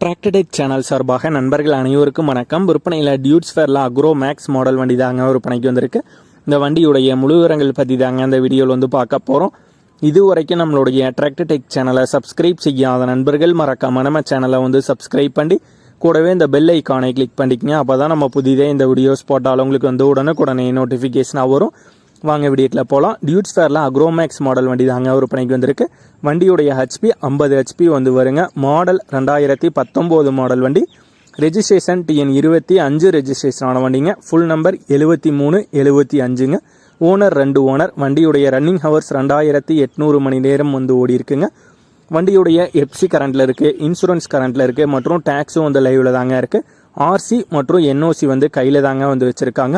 டிராக்டடெக் channel சார்பாக நண்பர்கள் அனைவருக்கும் வணக்கம். விற்பனையில் டியூட்ஸ் ஃபேரில் அக்ரோ மேக்ஸ் மாடல் வண்டி தாங்க விற்பனைக்கு வந்திருக்கு. இந்த வண்டியுடைய முழு விவரங்கள் பற்றி தாங்க அந்த வீடியோவில் வந்து பார்க்க போகிறோம் இது வரைக்கும் நம்மளுடைய டிராக்டடெக் சேனலை சப்ஸ்கிரைப் செய்யாத நண்பர்கள் மறக்காம நம்ம சேனலை வந்து சப்ஸ்கிரைப் பண்ணி கூடவே இந்த பெல் ஐக்கானை கிளிக் பண்ணிக்கங்க. அப்போ தான் நம்ம புதிதே இந்த வீடியோஸ் போட்டாலும் உங்களுக்கு வந்து உடனுக்குடனே நோட்டிஃபிகேஷனாக வரும். வாங்க விடியட்டில் போகலாம் டியூட்ஸ் ஃபேரில் அக்ரோமேக்ஸ் மாடல் வண்டி தாங்க விற்பனைக்கு வந்திருக்கு. வண்டியுடைய ஹெச்பி ஐம்பது ஹெச்பி வந்து வருங்க. மாடல் ரெண்டாயிரத்தி பத்தொம்போது மாடல் வண்டி. ரெஜிஸ்ட்ரேஷன் டிஎன் இருபத்தி அஞ்சு ரெஜிஸ்ட்ரேஷன் ஆன வண்டிங்க. ஃபுல் நம்பர் எழுபத்தி மூணு எழுபத்தி அஞ்சுங்க. ஓனர் ரெண்டு ஓனர் வண்டியுடைய ரன்னிங் ஹவர்ஸ் ரெண்டாயிரத்தி எட்நூறு மணி நேரம் வந்து ஓடி இருக்குங்க. வண்டியுடைய எப்சி கரண்ட்டில் இருக்குது இன்சூரன்ஸ் கரண்ட்டில் இருக்குது மற்றும் டேக்ஸும் வந்து லைவில் தாங்க இருக்குது ஆர்சி மற்றும் என்ஓசி வந்து கையில் தாங்க வந்து வச்சுருக்காங்க.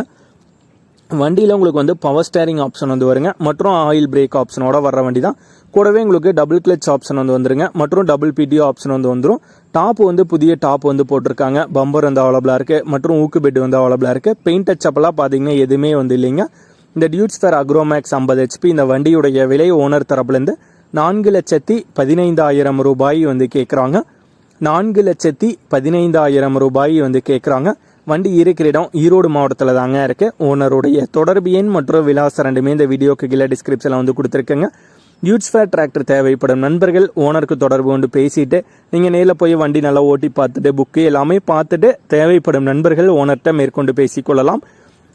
வண்டியில் உங்களுக்கு வந்து பவர் ஸ்டேரிங் ஆப்ஷன் வந்து வருங்க. மற்றும் ஆயில் பிரேக் ஆப்ஷனோட வர வண்டி தான். கூடவே உங்களுக்கு டபுள் கிளச் ஆப்ஷன் வந்து வந்துருங்க. மற்றும் டபுள் பிடிஓ ஆப்ஷன் வந்து வந்துடும் டாப் வந்து புதிய டாப் வந்து போட்டிருக்காங்க. பம்பர் வந்து அவைலபிளாக இருக்குது மற்றும் ஊக்கு பெட் வந்து அவைலபிளாக இருக்குது பெயிண்ட் டச்சப்பெல்லாம் பார்த்தீங்கன்னா எதுவுமே வந்து இல்லைங்க. இந்த டியூட்ஸ் ஃபேர் அக்ரோமேக்ஸ் ஐம்பது ஹெச்பி இந்த வண்டியுடைய விலை ஓனர் தரப்புலேருந்து நான்கு லட்சத்தி பதினைந்தாயிரம் ரூபாய் வந்து கேட்குறாங்க நான்கு லட்சத்தி பதினைந்தாயிரம் ரூபாய் வந்து கேட்குறாங்க வண்டி இருக்கிற இடம் ஈரோடு மாவட்டத்தில் தாங்க இருக்குது ஓனருடைய தொடர்பு எண் மற்றும் விலாசம் ரெண்டுமே இந்த வீடியோக்கு கீழே டிஸ்கிரிப்ஷனில் வந்து கொடுத்துருக்கேங்க. யூட்ஸ் ஃபேர் டிராக்டர் தேவைப்படும் நண்பர்கள் ஓனருக்கு தொடர்பு கொண்டு பேசிட்டு நீங்கள் நேரில் போய் வண்டி நல்லா ஓட்டி பார்த்துட்டு புக்கு எல்லாமே பார்த்துட்டு தேவைப்படும் நண்பர்கள் ஓனர்கிட்ட மேற்கொண்டு பேசிக்கொள்ளலாம்.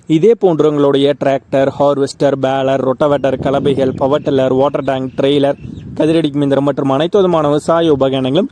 இதே போன்றவங்களுடைய tractor harvester baler rotavator கலபைகள் power tiller water tank trailer கதிரடி மிந்திரம் மற்றும் அனைத்து விதமான விவசாய உபகரணங்களும்